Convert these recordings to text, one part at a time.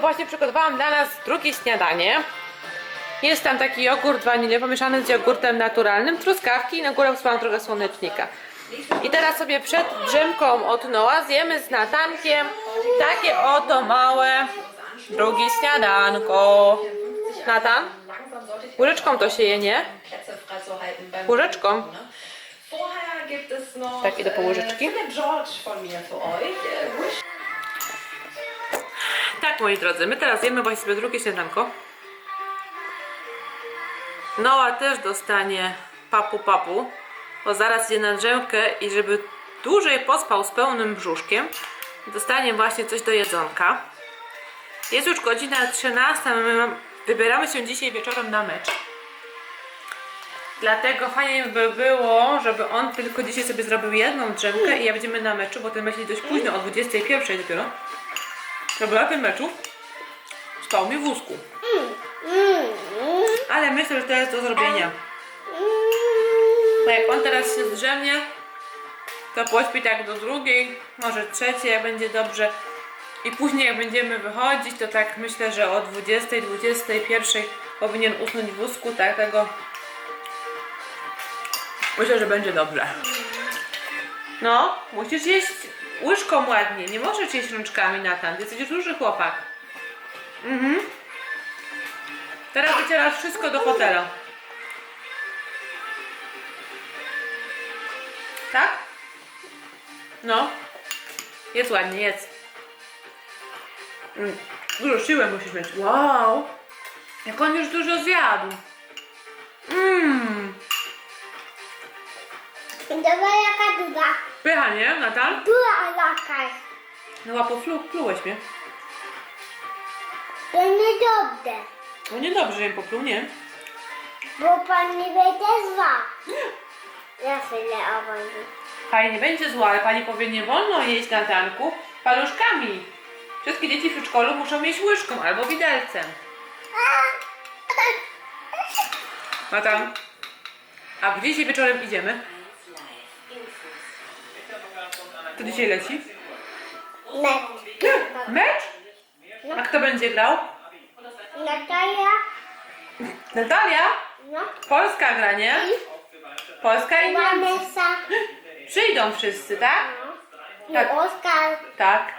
właśnie przygotowałam dla nas drugie śniadanie. Jest tam taki jogurt waniliowy pomieszany z jogurtem naturalnym, truskawki i na górę wsypałam trochę słonecznika. I teraz sobie przed drzemką od Noa zjemy z Natankiem takie oto małe drugie śniadanko. Natan? Łyżeczką to się je, nie? Łyżeczką. Tak, idę po łyżeczki. Tak, moi drodzy, my teraz jemy właśnie sobie drugie śniadanko. Noa też dostanie papu papu, bo zaraz idzie na drzemkę i żeby dłużej pospał z pełnym brzuszkiem, dostanie właśnie coś do jedzonka. Jest już godzina 13, a my wybieramy się dzisiaj wieczorem na mecz. Dlatego fajnie by było, żeby on tylko dzisiaj sobie zrobił jedną drzemkę i ja będziemy na meczu, bo ten mecz jest dość późno, o 21 dopiero. Tym meczu spał mi w wózku. Ale myślę, że to jest do zrobienia. Bo jak on teraz się zdrzemnie, to pośpi tak do drugiej, może trzeciej, jak będzie dobrze. I później jak będziemy wychodzić, to tak myślę, że o 20, 21 powinien usnąć w wózku, tak tego myślę, że będzie dobrze. No, musisz jeść łyżką ładnie, nie możesz jeść rączkami, Natan, ty jesteś duży chłopak. Mhm. Teraz wycierasz wszystko do fotela. Tak? No. Jest ładnie, jest. Dużo siły musisz mieć. Wow! Jak on już dużo zjadł. Mmm. Dobra, jaka druga? Pycha, nie, Natan? Była jakaś. No łapo, plu, plułeś mnie. To niedobre, No niedobrze, że im popluł, nie? bo pan nie będzie zła. Ja chwilę obojrzy. Pani nie będzie zła, ale pani powie, nie wolno jeść na tanku paluszkami. Wszystkie dzieci w przedszkolu muszą jeść łyżką albo widelcem. Natan, a gdzie dzisiaj wieczorem idziemy? To dzisiaj leci? Met. Mecz? A kto będzie grał? Natalia, Natalia? no, Polska gra, nie? Polska i Niemcy. Vanessa, Przyjdą wszyscy, tak? no, Tak. Oskar, Tak.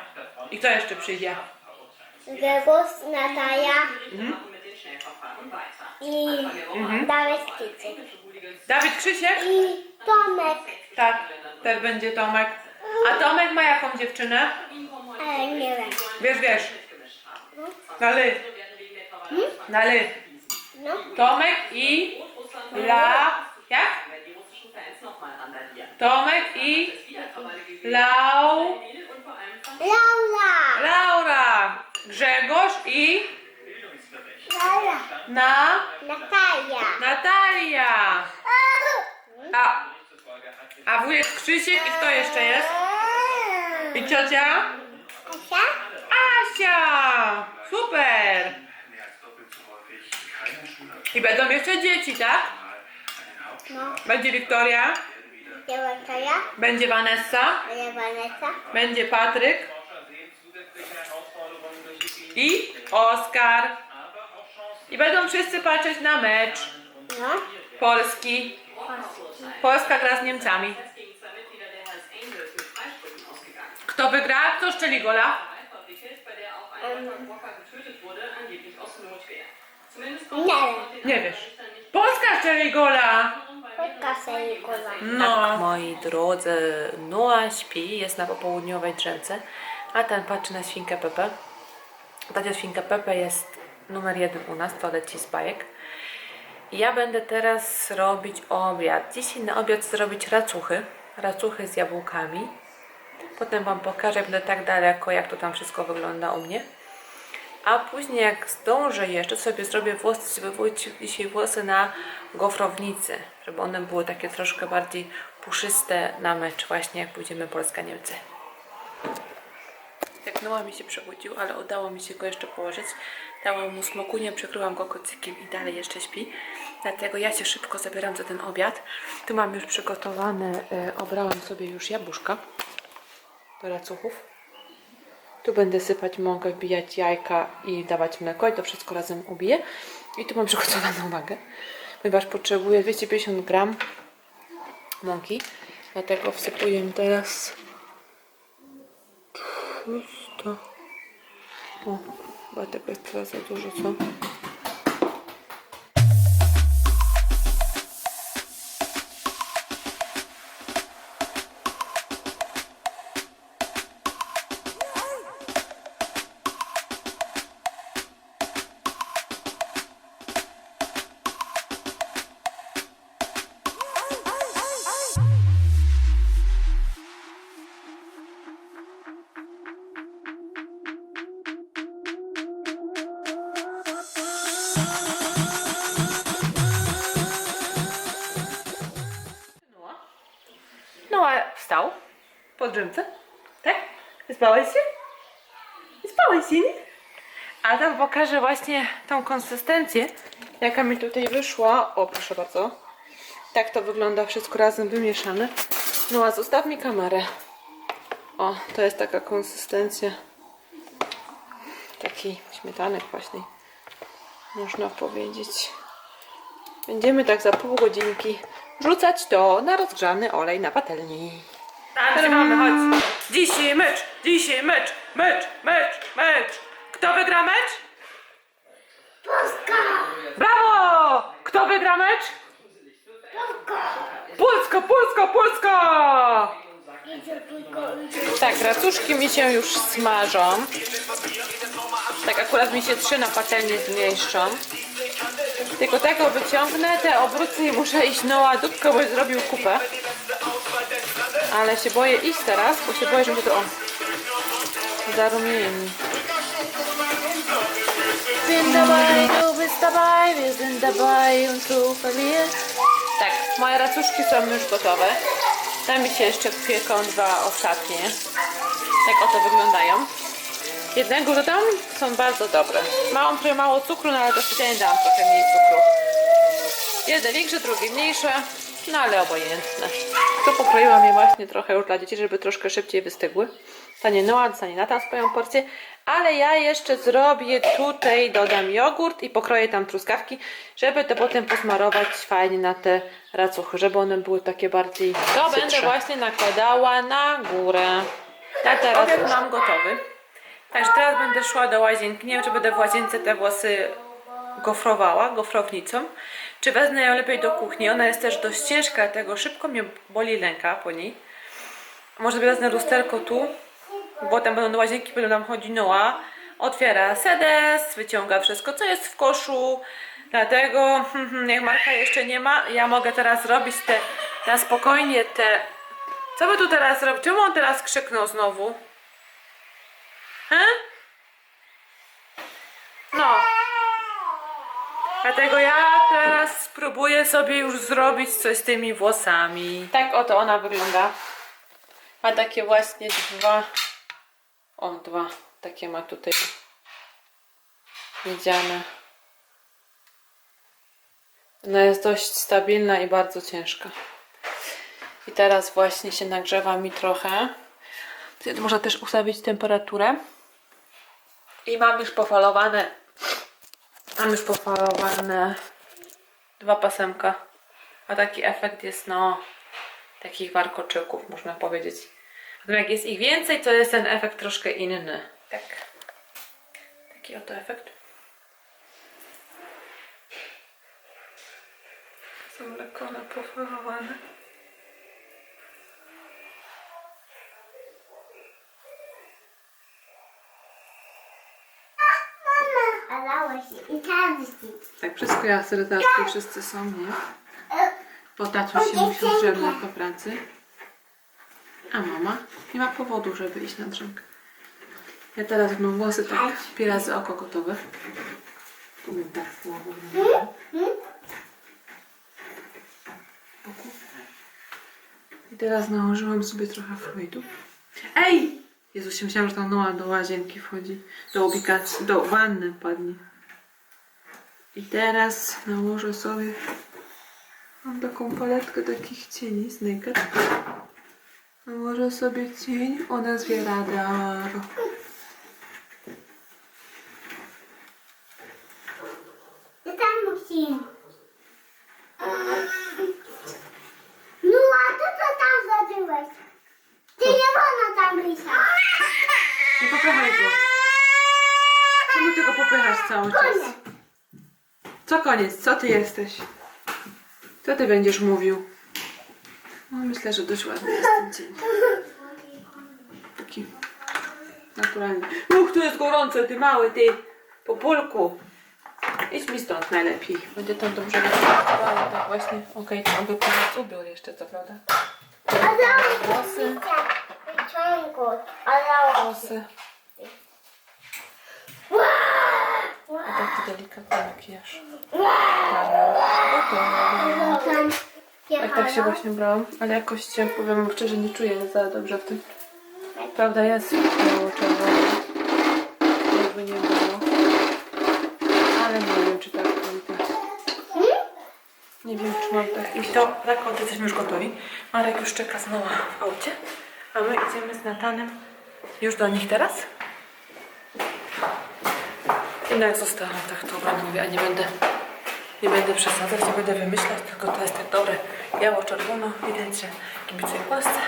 I kto jeszcze przyjdzie? Gregos, Natalia i Mhm. Dawid Kicyk. Dawid Krzysiek? I Tomek, Tak, też będzie Tomek. A Tomek ma jaką dziewczynę? ale nie wiem. Wiesz, wiesz. Dali. Dali. No, Tomek i La... Jak? Tomek i Lau... Laura, Laura. Grzegorz i Laura, na... Natalia. Natalia. A, a wujek Krzysiek i kto jeszcze jest? I ciocia? Kasia? Asia! Super! I będą jeszcze dzieci, tak? No, Będzie Wiktoria, gdzie Natalia? będzie Vanessa, Ale Vanessa? będzie Patryk i Oskar. I będą wszyscy patrzeć na mecz No, Polski. Polska gra z Niemcami. Kto wygra? Kto szczeli gola? nie wiesz. Polska szczeli gola! No. Tak, moi drodzy, Noa śpi, jest na popołudniowej drzemce, a ten patrzy na świnkę Pepe. Ta świnka Pepe jest numer jeden u nas, to leci z bajek. Ja będę teraz robić obiad. Dzisiaj na obiad zrobić racuchy, racuchy z jabłkami. Potem Wam pokażę, będę tak daleko, jak to tam wszystko wygląda u mnie. A później jak zdążę jeszcze, sobie zrobię włosy, żeby były dzisiaj włosy na gofrownicy, żeby one były takie troszkę bardziej puszyste na mecz, właśnie jak pójdziemy Polska-Niemcy. Tak Noa mi się przebudził, ale udało mi się go jeszcze położyć. Dałam mu smokunię, przykryłam go kocykiem i dalej jeszcze śpi. Dlatego ja się szybko zabieram za ten obiad. Tu mam już przygotowane, e, obrałam sobie już jabłuszka do racuchów. Tu będę sypać mąkę, wbijać jajka i dawać mleko i to wszystko razem ubiję. I tu mam przygotowaną wagę, ponieważ potrzebuję 250 gram mąki. Dlatego wsypuję teraz 300. O, chyba tego jest teraz za dużo, co? No a wstał po drzemce, tak? Wyspałeś się? Wyspałeś się, nie? A tam pokażę właśnie tą konsystencję, jaka mi tutaj wyszła. O, proszę bardzo. Tak to wygląda wszystko razem wymieszane. No a zostaw mi kamerę. O, to jest taka konsystencja takiej śmietany kwaśnej. Można powiedzieć. Będziemy tak za pół godzinki wrzucać to na rozgrzany olej na patelni. Mamy, chodź. Dzisiaj mecz, dzisiaj mecz, mecz, mecz, mecz. Kto wygra mecz? Polska! Brawo! Kto wygra mecz? Polska, Polska, Polska! Idzie. Tak, racuszki mi się już smażą. Tak akurat mi się trzy na patelni zmniejszą. Tylko tego wyciągnę, te obrócę i muszę iść na ładówkę, bo zrobił kupę. Ale się boję iść teraz, bo się boję, że mi to o, zarumieni. Tak, moje racuszki są już gotowe. Tam mi się jeszcze pieką dwa ostatnie. Tak oto wyglądają. Jednego dodam, są bardzo dobre. Małą trochę mało cukru, no ale to specjalnie dam trochę mniej cukru. Jedne większe, drugie mniejsze, no ale obojętne. Tu pokroiłam je właśnie trochę już dla dzieci, żeby troszkę szybciej wystygły. Stanie Noa, stanie na tam swoją porcję, ale ja jeszcze zrobię tutaj, dodam jogurt i pokroję tam truskawki, żeby to potem posmarować fajnie na te racuchy, żeby one były takie bardziej To będę właśnie nakładała na górę. Ja teraz mam gotowy. Także teraz będę szła do łazienki. Nie wiem, czy będę w łazience te włosy gofrowała, gofrownicą, czy wezmę ją lepiej do kuchni. Ona jest też dość ciężka, dlatego szybko mnie boli ręka po niej. Może wezmę lusterko tu, bo tam będą do łazienki, będą tam chodzi Noa. Otwiera sedes, wyciąga wszystko, co jest w koszu. Dlatego, hmm, jak Marka jeszcze nie ma, ja mogę teraz robić te na spokojnie te... Co by tu teraz robić? Czemu on teraz krzyknął znowu? He? No. Dlatego ja teraz spróbuję sobie już zrobić coś z tymi włosami. Tak oto ona wygląda. Ma takie właśnie dwa. O, dwa. Takie ma tutaj miedziane. Ona jest dość stabilna i bardzo ciężka. I teraz właśnie się nagrzewa mi trochę. Można też ustawić temperaturę. I mam już pofalowane. Mam już pofalowane dwa pasemka. A taki efekt jest no takich warkoczyków, można powiedzieć. Potem jak jest ich więcej, to jest ten efekt troszkę inny. Tak. Taki oto efekt. Są lekko napofalowane. A dało się. I tam jest. Tak, wszystko ja serdecznie wszyscy są, nie? Bo tatuś się musiał drzemnąć po pracy. A mama nie ma powodu, żeby iść na drzemkę. Ja teraz mam włosy tak pi razy oko gotowe. Tu mi tak. I teraz nałożyłam sobie trochę fluidu. Ej! Jezus, się myślałam, że ta Noa do łazienki wchodzi. Do ubikacji, do wanny padnie. I teraz nałożę sobie mam taką paletkę takich cieni z Naked. Nałożę sobie cień o nazwie Radar. Ну, а ты что там задумаешь? Телефона там лиса. Не попрыгай, Чому ти попрыгаєш цього часу? Koniec, co ty jesteś? Co ty będziesz mówił? No, myślę, że dość ładny jest ten dzień. Taki naturalny. Uch, tu jest gorąco, ty mały, ty populku. Idź mi stąd najlepiej. Będzie tam dobrze wyglądało, tak właśnie. Okej, to on by koniec ubiór jeszcze, co prawda. Włosy, Wyciągu. Włosy. A tak ty delikatny makijaż. tam Tak, tak się właśnie brałam, ale jakoś się, powiem szczerze, nie czuję za dobrze w tym. Prawda jest biało czerwone. Jakby nie było. Ale nie wiem, czy tak pójdę. Nie wiem, czy mam tak iść. To tak, oto jesteśmy już gotowi. Marek już czeka znowu w aucie. A my idziemy z Natanem już do nich teraz. Jednak zostałam tak to wam mówię, a nie będę nie będę przesadzać, nie będę wymyślać, tylko to jest tak dobre biało-czerwono. Widać, że kibicuję Polsce.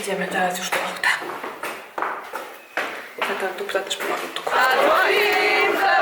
Idziemy teraz już do auta. A ta dupla też pomaga tu. A